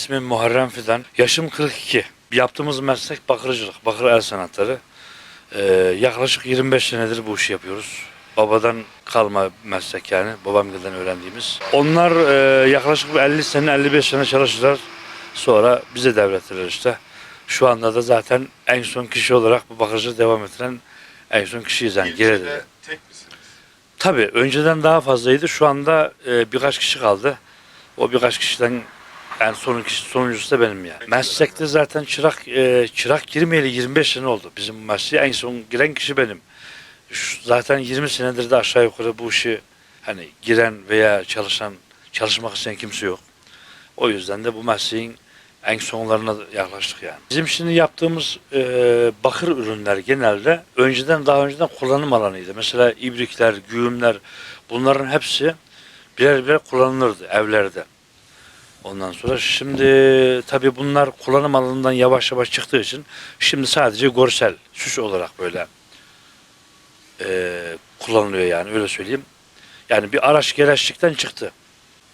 İsmim Muharrem Fidan. Yaşım 42. Yaptığımız meslek bakırcılık, bakır el sanatları. Ee, yaklaşık 25 senedir bu işi yapıyoruz. Babadan kalma meslek yani, babamgilden öğrendiğimiz. Onlar e, yaklaşık bir 50 sene, 55 sene çalıştılar. Sonra bize devrettiler işte. Şu anda da zaten en son kişi olarak bu bakırcılığı devam ettiren en son kişiyiz yani. İlçede Geride. tek misiniz? Tabii önceden daha fazlaydı. Şu anda e, birkaç kişi kaldı. O birkaç kişiden yani son kişi, sonuncusu da benim yani. Meslekte zaten çırak e, çırak girmeyeli 25 sene oldu. Bizim mesleğe en son giren kişi benim. Şu- zaten 20 senedir de aşağı yukarı bu işi hani giren veya çalışan çalışmak isteyen kimse yok. O yüzden de bu mesleğin en sonlarına yaklaştık yani. Bizim şimdi yaptığımız e, bakır ürünler genelde önceden daha önceden kullanım alanıydı. Mesela ibrikler, güğümler bunların hepsi birer birer kullanılırdı evlerde. Ondan sonra şimdi tabii bunlar kullanım alanından yavaş yavaş çıktığı için şimdi sadece görsel, süs olarak böyle e, kullanılıyor yani öyle söyleyeyim. Yani bir araç gereçlikten çıktı.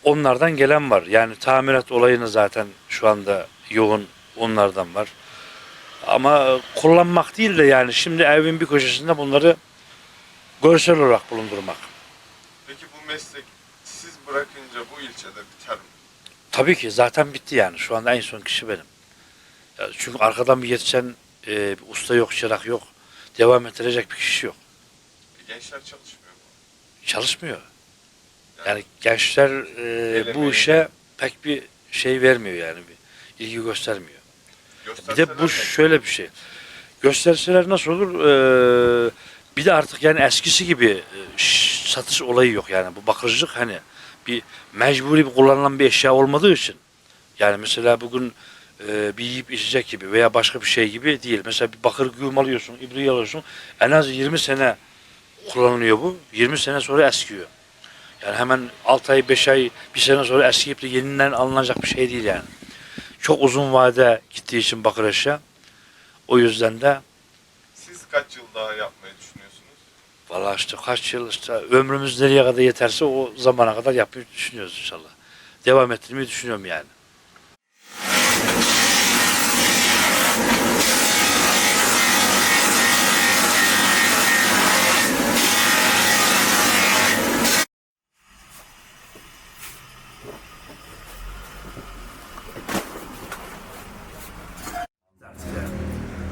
Onlardan gelen var. Yani tamirat olayını zaten şu anda yoğun onlardan var. Ama kullanmak değil de yani şimdi evin bir köşesinde bunları görsel olarak bulundurmak. Peki bu meslek siz bırakınca bu ilçede biter mi? Tabii ki zaten bitti yani. Şu anda en son kişi benim. Ya çünkü arkadan bir yetişen e, bir usta yok, çırak yok. Devam ettirecek bir kişi yok. E, Gençler çalışmıyor mu? Çalışmıyor. Yani gençler e, bu işe pek bir şey vermiyor yani. Bir ilgi göstermiyor. Bir de bu şöyle bir şey. Gösterseler nasıl olur? Ee, bir de artık yani eskisi gibi e, satış olayı yok yani. Bu bakırcılık hani bir mecburi bir kullanılan bir eşya olmadığı için. Yani mesela bugün e, bir yiyip içecek gibi veya başka bir şey gibi değil. Mesela bir bakır güğüm alıyorsun, ibriği alıyorsun. En az 20 sene kullanılıyor bu. 20 sene sonra eskiyor. Yani hemen 6 ay, 5 ay, bir sene sonra eskiyip de yeniden alınacak bir şey değil yani. Çok uzun vade gittiği için bakır eşya. O yüzden de Siz kaç yıl daha yapmayı düşünüyorsunuz? Valla işte kaç yıl işte ömrümüz nereye kadar yeterse o zamana kadar yapmayı düşünüyoruz inşallah. Devam ettirmeyi düşünüyorum yani.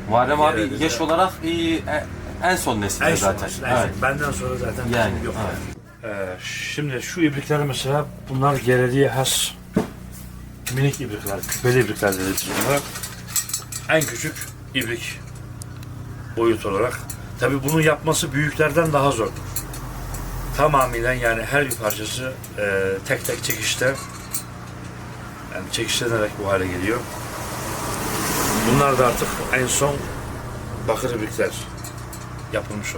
Muharrem abi yaş olarak e, e, en son nesilde zaten. evet. Benden sonra zaten Yani, yok. evet. Ee, şimdi şu ibrikler mesela bunlar gerediğe has minik ibrikler, küpeli ibrikler dediğimiz bunlar. En küçük ibrik boyut olarak. Tabi bunu yapması büyüklerden daha zor. Tamamıyla yani her bir parçası e, tek tek çekişte yani çekişlenerek bu hale geliyor. Bunlar da artık en son bakır ibrikler yapılmış.